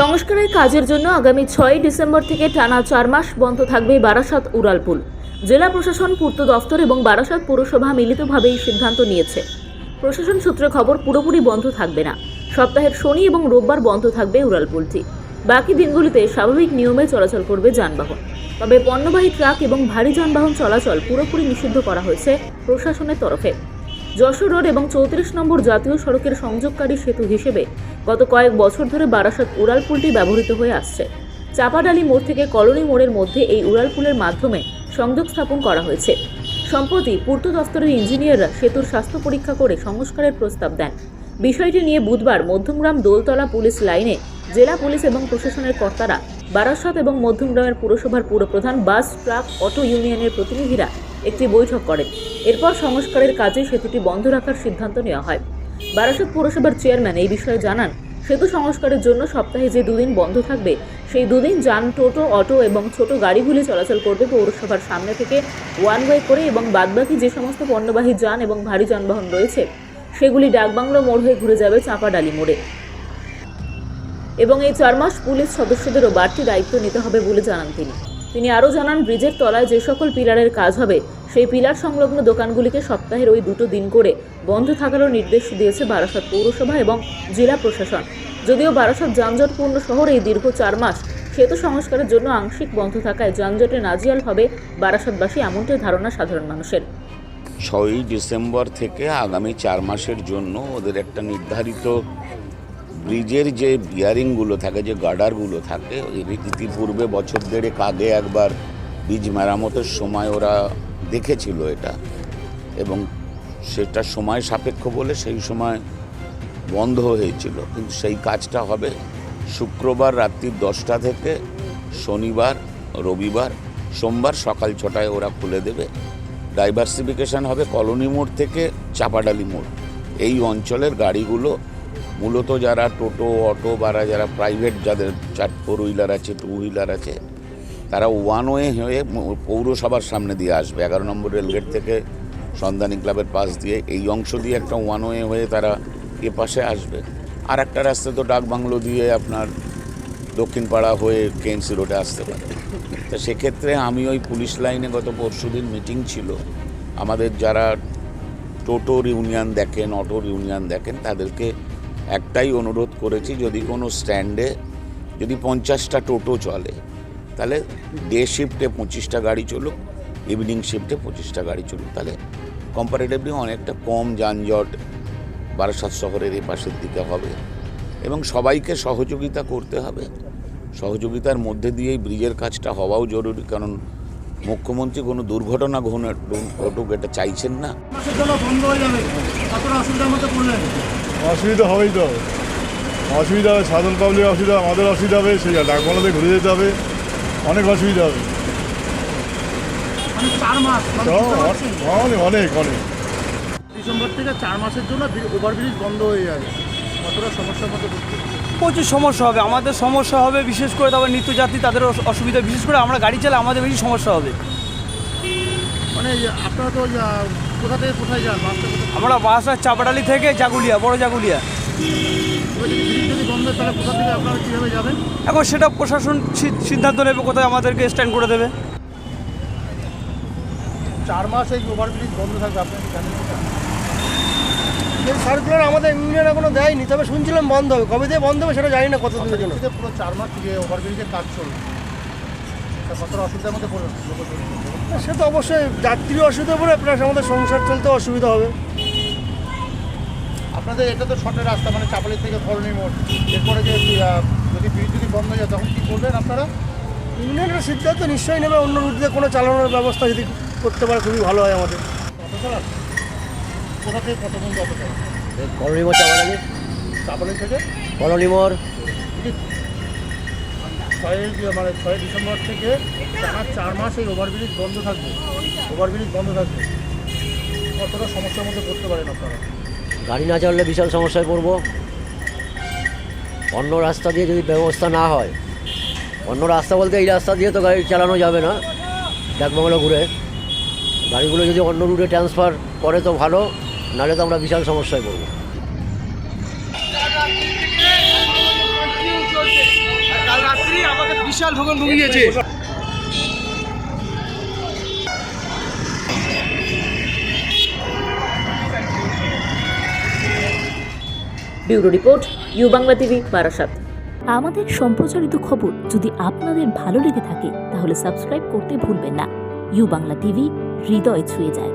সংস্কারের কাজের জন্য আগামী ছয় ডিসেম্বর থেকে টানা চার মাস বন্ধ থাকবে বারাসাত উড়ালপুল। জেলা প্রশাসন পূর্ত দফতর এবং বারাসাত পৌরসভা মিলিতভাবে এই সিদ্ধান্ত নিয়েছে। প্রশাসন সূত্রে খবর, পুরোপুরি বন্ধ থাকবে না। সপ্তাহের শনি এবং রোববার বন্ধ থাকবে উড়ালপুলটি। বাকি দিনগুলিতে স্বাভাবিক নিয়মে চলাচল করবে যানবাহন। তবে পণ্যবাহী ট্রাক এবং ভারী যানবাহন চলাচল পুরোপুরি নিষিদ্ধ করা হয়েছে প্রশাসনের তরফে। যশোর রোড এবং চৌত্রিশ নম্বর জাতীয় সড়কের সংযোগকারী সেতু হিসেবে গত কয়েক বছর ধরে বারাসাত উড়ালপুলটি ব্যবহৃত হয়ে আসছে। চাপাডালি মোড় থেকে কলোনি মোড়ের মধ্যে এই উড়ালপুলের মাধ্যমে সংযোগ স্থাপন করা হয়েছে। সম্প্রতি পূর্ত দফতরের ইঞ্জিনিয়াররা সেতুর স্বাস্থ্য পরীক্ষা করে সংস্কারের প্রস্তাব দেন। বিষয়টি নিয়ে বুধবার মধ্যমগ্রাম দোলতলা পুলিশ লাইনে জেলা পুলিশ এবং প্রশাসনের কর্তারা বারাসত এবং মধ্যমগ্রামের পুরসভার পুরপ্রধান বাস, ট্রাক, অটো ইউনিয়নের প্রতিনিধিরা একটি বৈঠক করেন। এরপর সংস্কারের কাজে সেতুটি বন্ধ রাখার সিদ্ধান্ত নেওয়া হয়। বারাসত পুরসভার চেয়ারম্যান এই বিষয়ে জানান, সেতু সংস্কারের জন্য সপ্তাহে যে দুদিন বন্ধ থাকবে, সেই দুদিন যান, টোটো, অটো এবং ছোট গাড়িগুলি চলাচল করবে পৌরসভার সামনে থেকে ওয়ান ওয়ে করে এবং বাদবাকি যে সমস্ত পণ্যবাহী যান এবং ভারী যানবাহন রয়েছে, সেগুলি ডাকবাংলো মোড় হয়ে ঘুরে যাবে চাঁপাডালি মোড়ে। এবং এই চার মাস পুলিশ সদস্যদেরও বাড়তি দায়িত্ব নিতে হবে বলে জানান তিনি। তিনি আরও জানান, ব্রিজের তলায় যে সকল পিলারের কাজ হবে, সেই পিলার সংলগ্ন দোকানগুলিকে সপ্তাহের ওই দুটো দিন করে বন্ধ থাকারও নির্দেশ দিয়েছে বারাসত পৌরসভা এবং জেলা প্রশাসন। যদিও বারাসত যানজটপূর্ণ শহর এই দীর্ঘ চার মাস, সেতু সংস্কারের জন্য আংশিক বন্ধ থাকায় যানজটে নাজিয়াল হবে বারাসতবাসী এমনটাই ধারণা সাধারণ মানুষের। ছয়ই ডিসেম্বর থেকে আগামী চার মাসের জন্য ওদের একটা নির্ধারিত ব্রিজের যে বিয়ারিংগুলো থাকে, যে গার্ডারগুলো থাকে ইতিপূর্বে বছর দেড়েক আগে একবার ব্রিজ মেরামতের সময় ওরা দেখেছিল এটা। এবং সেটা সময় সাপেক্ষ বলে সেই সময় বন্ধ হয়েছিল। কিন্তু সেই কাজটা হবে শুক্রবার রাত্রি দশটা থেকে শনিবার, রবিবার, সোমবার সকাল ছটায় ওরা খুলে দেবে। ডাইভার্সিফিকেশন হবে কলোনি মোড় থেকে চাপাডালি মোড়। এই অঞ্চলের গাড়িগুলো মূলত যারা টোটো, অটো বা যারা প্রাইভেট যাদের চার ফোর হুইলার আছে টু হুইলার আছে, তারা ওয়ান ওয়ে হয়ে পৌরসভার সামনে দিয়ে আসবে। এগারো নম্বর রেলগেট থেকে সন্ধানী ক্লাবের পাশ দিয়ে এই অংশ দিয়ে একটা ওয়ান ওয়ে হয়ে তারা এ পাশে আসবে। আর একটা রাস্তা তো ডাকবাংলো দিয়ে আপনার দক্ষিণ পাড়া হয়ে কেএনসি রোডে আসতে পারে। তো সেক্ষেত্রে আমি ওই পুলিশ লাইনে গত পরশুদিন মিটিং ছিল। আমাদের যারা টোটোর ইউনিয়ন দেখেন অটোর ইউনিয়ন দেখেন, তাদেরকে একটাই অনুরোধ করেছি, যদি কোনো স্ট্যান্ডে যদি পঞ্চাশটা টোটো চলে, তাহলে ডে শিফটে পঁচিশটা গাড়ি চলুক ইভিনিং শিফটে পঁচিশটা গাড়ি চলুক, তাহলে কম্পারেটিভলি অনেকটা কম যানজট বারাসাত শহরের এই পাশের দিকে হবে। এবং সবাইকে সহযোগিতা করতে হবে। সহযোগিতার মধ্যে দিয়েই ব্রিজের কাজটা হওয়াও জরুরি, কারণ মুখ্যমন্ত্রী কোনো দুর্ঘটনা ঘটুক এটা চাইছেন না? হয়ে অসুবিধা হবেই তো। অসুবিধা হবে সাধারণ পাবলিক অসুবিধা আমাদের অসুবিধা হবে সেই ডাকবাংলাতে ঘুরে যেতে হবে। অনেক অসুবিধা হবে। মানে চার মাস মানে? অনেক অনেক অনেক। ডিসেম্বর থেকে চার মাসের জন্য ওভারব্রিজ বন্ধ হয়ে যাবে কতটা সমস্যার মধ্যে? প্রচুর সমস্যা হবে। আমাদের সমস্যা হবে বিশেষ করে তারপর নিত্যযাত্রী তাদের অসুবিধা বিশেষ করে আমরা গাড়ি চালাই আমাদের বেশি সমস্যা হবে। মানে আপনারা তো কোথা থেকে কোথায় যান? আমরা বাস আর চাপাডালি থেকে জাগুলিয়া বড় জাগুলিয়া। যদি বন্ধ তাহলে কোথা থেকে আপনারা কীভাবে যাবেন? এখন সেটা প্রশাসন সিদ্ধান্ত নেবে কোথায় আমাদেরকে স্ট্যান্ড করে দেবে। চার মাস এই ওভারব্রিজ বন্ধ থাকবে আপনারা সার্কুলার আমাদের ইউনিয়ন এখনও দেয়নি তবে শুনছিলাম বন্ধ হবে। কবে দিয়ে বন্ধ হবে সেটা জানি না কত দিনের জন্য। পুরো চার মাস যে ওভারব্রিজের কাজ চলবে কতটা অসুবিধার মধ্যে পড়বে সে তো অবশ্যই যাত্রী অসুবিধা পড়ে প্লাস আমাদের সংসার চলতে অসুবিধা হবে। আপনাদের এটা তো শর্টের রাস্তা মানে চাপালি থেকে ধরণী মোড়। এরপরে যে যদি ব্রিজ যদি বন্ধ হয়ে যায় তখন কী করবেন আপনারা? ইউনিয়নের সিদ্ধান্ত নিশ্চয়ই নেবে অন্য রুট দিয়ে কোনো চালানোর ব্যবস্থা যদি করতে পারে খুবই ভালো হয় আমাদের। কোথা থেকে কত পর্যন্ত অটো থেকে? ছয় মানে ছয় ডিসেম্বর থেকে টানা চার মাস এই ওভারব্রিজ বন্ধ থাকবে। ওভারব্রিজ বন্ধ থাকবে। কতটা সমস্যার মধ্যে পড়তে পারেন আপনারা? গাড়ি না চললে বিশাল সমস্যায় পড়ব। অন্য রাস্তা দিয়ে যদি ব্যবস্থা না হয় অন্য রাস্তা বলতে এই রাস্তা দিয়ে তো গাড়ি চালানো যাবে না ডাকবাংলো ঘুরে। গাড়িগুলো যদি অন্য রুটে ট্রান্সফার করে তো ভালো। নাহলে তো আমরা বিশাল সমস্যায় পড়ব। Bishal bureau report U Bangla TV Barasat. আমাদের সম্প্রচারিত খবর যদি আপনাদের ভালো লেগে থাকে তাহলে সাবস্ক্রাইব করতে ভুলবেন না। ইউ বাংলা টিভি হৃদয় ছুঁয়ে যায়।